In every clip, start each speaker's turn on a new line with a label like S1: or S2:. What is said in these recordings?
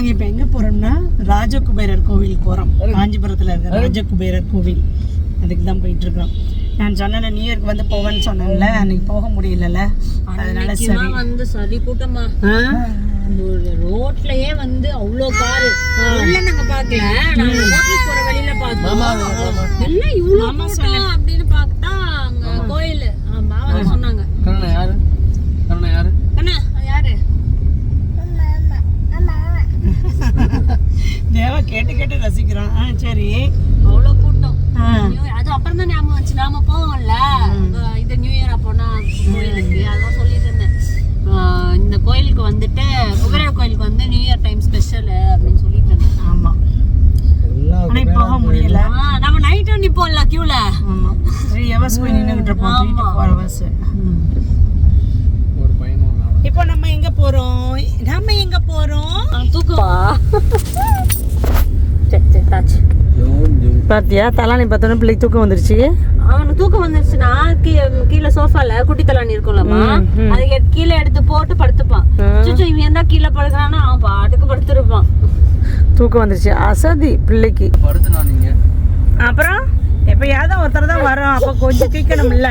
S1: நாங்க இப்ப எங்க போறோம்னா ராஜகுபேரர் கோவில் போறோம். காஞ்சிபுரத்துல இருக்க ராஜகுபேரர் கோவில். அதுக்கு தான் போயிட்டு இருக்கோம் நான் சொன்னேன் நியூ இயர்க்கு வந்து போவேன்னு சொன்னேன்ல அன்னைக்கு போக முடியலல அதனால சரி.
S2: வந்து சரி கூட்டமா. ரோட்லயே வந்து அவ்வளோ காரு. உள்ள நாங்க பார்க்கல. நாங்க போற வழியில பார்த்தோம். இவ்வளோ கூட்டம் அப்படின்னு பார்த்தா அங்க கோயில் மாமா சொன்னாங்க
S3: கண்ணா யாரு கண்ணா யாரு
S2: அண்ணா யாரு
S1: தேவா கேட்டு கேட்டு ரசிக்கிறான் ஆ சரி.
S2: அவ்வளோ கூட்டம். அது அப்புறம் தான் ஞாபகம் வந்துச்சு. நாம போவோம்ல? இது நியூ இயர் அப்போனா கோயிலுக்கு அதான் சொல்லிட்டு இருந்தேன். இந்த கோயிலுக்கு வந்துட்டு குபேரர் கோயிலுக்கு வந்து நியூ இயர் டைம் ஸ்பெஷல் அப்படின்னு சொல்லிட்டு இருந்தேன்.
S1: ஆமா. ஆனா போக முடியல.
S2: நம்ம நைட்டு நிப்போம்ல கியூல
S1: ஆமா. ஹவர்ஸ் போய் நின்றுட்டு இருப்போம். த்ரீ டு ஃபோர் ஹவர்ஸ்
S3: ஒரு
S1: இப்போ நம்ம எங்க போறோம்? நம்ம எங்க போறோம்?
S2: தூக்குவா
S3: ஜோன்
S1: பாத்தியா தலானி பார்த்தோன்னா பிள்ளைக்கு தூக்கம் வந்துருச்சு.
S2: அவனுக்கு தூக்கம் வந்துருச்சுன்னா கீழே கீழே சோஃபால குட்டி தலாணி இருக்கும்லம்மா. அது கீழே எடுத்து போட்டு படுத்துப்பான். சுச்சு இவன் எந்த கீழே படுக்கிறான்னா அவன் பாட்டுக்கு படுத்துருப்பான்.
S1: தூக்கம் வந்துருச்சு. அசதி பிள்ளைக்கு.
S3: படுத்துனா நீங்க?
S1: அப்புறம் எப்பயாவது ஒருத்தர் தான் வரோம் அப்போ கொஞ்சம் தீக்கணும்ல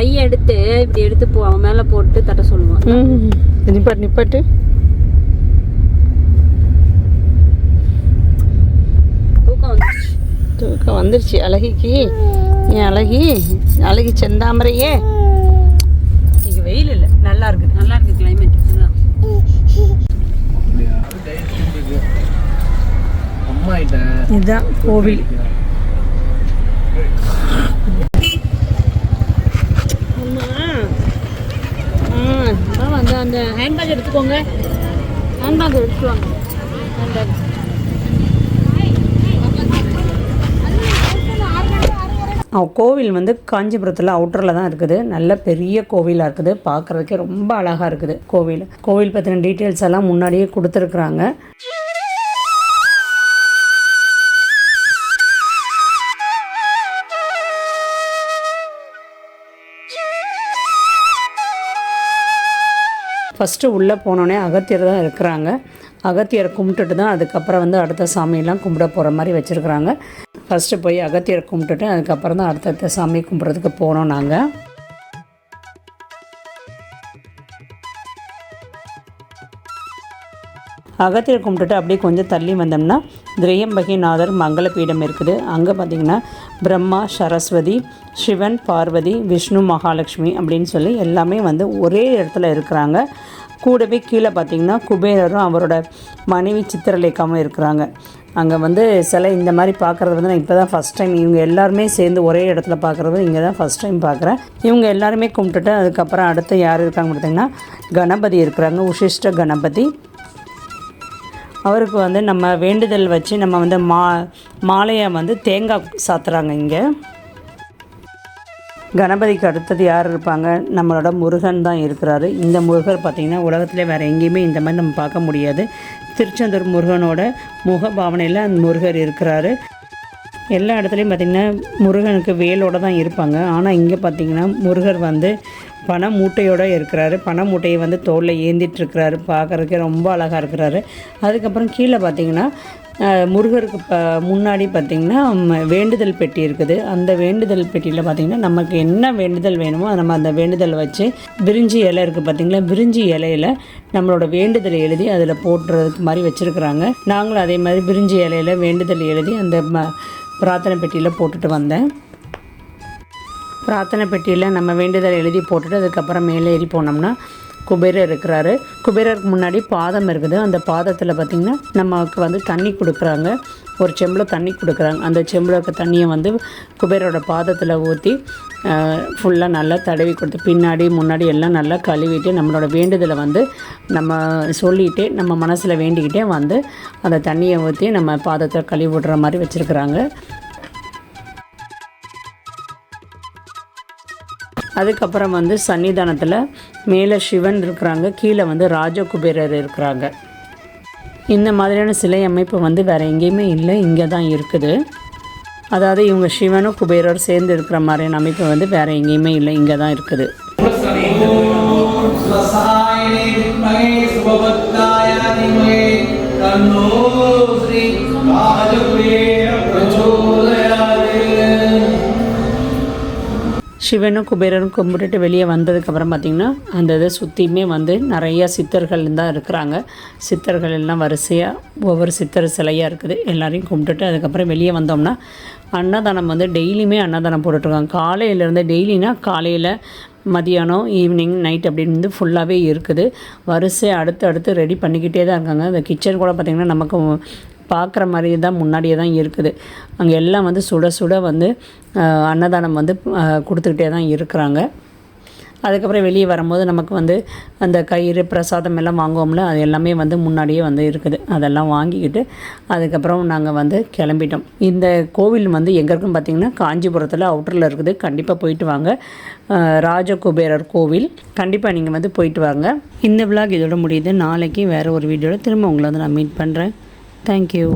S2: கையை எடுத்து இப்படி எடுத்து போ அவன் மேல போட்டு தட்ட சொல்லுவான்.
S1: நிப்பாட்டு நிப்பாட்டு.
S2: தூக்கம் வந்துருச்சு.
S1: தூக்கம் வந்துருச்சு. அழகிக்கு. ஏன் அழகி. அழகி செந்தாமரையே. இங்கே வெயில் இல்லை. நல்லா இருக்குது.
S2: நல்லா இருக்கு. கிளைமேட்
S3: இருக்கு
S1: இதுதான் கோவில்
S2: வந்து அந்த ஹேண்ட்பேக் எடுத்துக்கோங்க. ஹேண்ட்பேக் எடுத்துட்டு ஹேண்ட்பேக்
S4: கோவில் வந்து காஞ்சிபுரத்தில் அவுட்டரில் தான் இருக்குது. நல்ல பெரிய கோவிலாக இருக்குது. பார்க்குறதுக்கே ரொம்ப அழகாக இருக்குது கோவில். கோவில் பற்றின டீட்டெயில்ஸ் எல்லாம் முன்னாடியே கொடுத்துருக்குறாங்க. ஃபஸ்ட்டு உள்ளே போனோடனே அகத்தியர் தான் இருக்கிறாங்க. அகத்தியரை கும்பிட்டுட்டு தான் அதுக்கப்புறம் வந்து அடுத்த சாமியெல்லாம் கும்பிட போகிற மாதிரி வச்சுருக்குறாங்க. ஃபஸ்ட்டு போய் அகத்தியரை கும்பிட்டுட்டு அதுக்கப்புறம் தான் அடுத்தடுத்த சாமி கும்பிட்றதுக்கு போனோம் நாங்கள் அகத்தியர் கும்பிட்டுட்டு அப்படியே கொஞ்சம் தள்ளி வந்தோம்னா திரையம்பகிநாதர் மங்களபீடம் இருக்குது. அங்கே பார்த்தீங்கன்னா பிரம்மா சரஸ்வதி சிவன் பார்வதி விஷ்ணு மகாலட்சுமி அப்படின்னு சொல்லி எல்லாமே வந்து ஒரே இடத்துல இருக்கிறாங்க. கூடவே கீழே பார்த்தீங்கன்னா குபேரரும் அவரோட மனைவி சித்திரலேகாவும் இருக்கிறாங்க. அங்கே வந்து சிலை இந்த மாதிரி பார்க்குறது வந்து நான் இப்போ தான் ஃபஸ்ட் டைம் இவங்க எல்லாருமே சேர்ந்து ஒரே இடத்துல பார்க்குறது இங்கே தான் ஃபஸ்ட் டைம் பார்க்குறேன். இவங்க எல்லாருமே கும்பிட்டுட்டு அதுக்கப்புறம் அடுத்து யார் இருக்காங்க பார்த்தீங்கன்னா கணபதி இருக்கிறாங்க உசிஷ்ட கணபதி. அவருக்கு வந்து நம்ம வேண்டுதல் வச்சு நம்ம வந்து மா மாலையை வந்து தேங்காய் சாத்துறாங்க இங்கே. கணபதிக்கு அடுத்தது யார் இருப்பாங்க? நம்மளோட முருகன் தான் இருக்கிறாரு. இந்த முருகர் பார்த்திங்கன்னா உலகத்தில் வேறு எங்கேயுமே இந்த மாதிரி நம்ம பார்க்க முடியாது. திருச்செந்தூர் முருகனோட முக பாவனையில் அந்த முருகர் இருக்கிறாரு. எல்லா இடத்துலையும் பார்த்திங்கன்னா முருகனுக்கு வேலோடு தான் இருப்பாங்க. ஆனால் இங்கே பார்த்திங்கன்னா முருகர் வந்து பண மூட்டையோடு இருக்கிறாரு. பண மூட்டையை வந்து தோலில் ஏந்திட்டுருக்கிறாரு. பார்க்குறதுக்கே ரொம்ப அழகாக இருக்கிறாரு. அதுக்கப்புறம் கீழே பார்த்தீங்கன்னா முருகருக்கு ப முன்னாடி பார்த்திங்கன்னா வேண்டுதல் பெட்டி இருக்குது. அந்த வேண்டுதல் பெட்டியில் பார்த்திங்கன்னா நமக்கு என்ன வேண்டுதல் வேணுமோ நம்ம அந்த வேண்டுதல் வச்சு விரிஞ்சி இலை இருக்குது பார்த்திங்களா? விரிஞ்சி இலையில நம்மளோட வேண்டுதல் எழுதி அதில் போட்டுறதுக்கு மாதிரி வச்சுருக்குறாங்க. நாங்களும் அதே மாதிரி விரிஞ்சி இலையில வேண்டுதல் எழுதி அந்த ம- பிரார்த்தனை பெட்டியில் போட்டுட்டு வந்தேன். பிரார்த்தனை பெட்டியில் நம்ம வேண்டுதல் எழுதி போட்டுட்டு அதுக்கப்புறம் மேலே ஏறி போனோம்னா குபேரர் இருக்கிறாரு. குபேரருக்கு முன்னாடி பாதம் இருக்குது. அந்த பாதத்தில் பார்த்திங்கன்னா நமக்கு வந்து தண்ணி கொடுக்குறாங்க. ஒரு செம்பில் தண்ணி கொடுக்குறாங்க. அந்த செம்பில் இருக்க தண்ணியை வந்து குபேரோட பாதத்தில் ஊற்றி ஃபுல்லாக நல்லா தடவி கொடுத்து பின்னாடி முன்னாடி எல்லாம் நல்லா கழுவிட்டு நம்மளோட வேண்டுதலை வந்து நம்ம சொல்லிகிட்டே நம்ம மனசில் வேண்டிக்கிட்டே வந்து அந்த தண்ணியை ஊற்றி நம்ம பாதத்தை கழுவி விடுற மாதிரி வச்சுருக்குறாங்க. அதுக்கப்புறம் வந்து சன்னிதானத்தில் மேலே சிவன் இருக்கிறாங்க கீழே வந்து ராஜகுபேரர் இருக்கிறாங்க. இந்த மாதிரியான சிலை அமைப்பு வந்து வேறு எங்கேயுமே இல்லை இங்கே தான் இருக்குது. அதாவது இவங்க சிவனும் குபேரர் சேர்ந்து இருக்கிற மாதிரியான அமைப்பு வந்து வேறு எங்கேயுமே இல்லை இங்கே தான் இருக்குது
S3: தன்னோ
S4: சிவனும் குபேரனும் கும்பிட்டுட்டு வெளியே வந்ததுக்கப்புறம் பார்த்திங்கன்னா அந்த இதை சுற்றியுமே வந்து நிறையா சித்தர்கள் தான் இருக்கிறாங்க. சித்தர்கள் எல்லாம் வரிசையாக ஒவ்வொரு சித்தர் சிலையாக இருக்குது. எல்லாரையும் கும்பிட்டுட்டு அதுக்கப்புறம் வெளியே வந்தோம்னா அன்னதானம் வந்து டெய்லியுமே அன்னதானம் போட்டுட்ருக்காங்க. காலையிலேருந்து டெய்லினா காலையில் மதியானம் ஈவினிங் நைட் அப்படின்னு வந்து ஃபுல்லாகவே இருக்குது. வரிசை அடுத்து அடுத்து ரெடி பண்ணிக்கிட்டே தான் இருக்காங்க. அந்த கிச்சன் கூட பார்த்திங்கன்னா நமக்கு பார்க்குற மாதிரி தான் முன்னாடியே தான் இருக்குது. அங்கே எல்லாம் வந்து சுட சுட வந்து அன்னதானம் வந்து கொடுத்துக்கிட்டே தான் இருக்கிறாங்க. அதுக்கப்புறம் வெளியே வரும்போது நமக்கு வந்து அந்த கயிறு பிரசாதம் எல்லாம் வாங்குவோம்ல அது எல்லாமே வந்து முன்னாடியே வந்து இருக்குது. அதெல்லாம் வாங்கிக்கிட்டு அதுக்கப்புறம் நாங்கள் வந்து கிளம்பிட்டோம். இந்த கோவில் வந்து எங்கே இருக்குன்னு பார்த்தீங்கன்னா காஞ்சிபுரத்தில் அவுட்டரில் இருக்குது. கண்டிப்பாக போயிட்டு வாங்க. ராஜகுபேரர் கோவில். கண்டிப்பாக நீங்கள் வந்து போயிட்டு வாங்க. இந்த விளாக் இதோட முடியுது. நாளைக்கு வேறு ஒரு வீடியோவில் திரும்ப உங்களை வந்து நான் மீட் பண்ணுறேன் தேங்க்யூ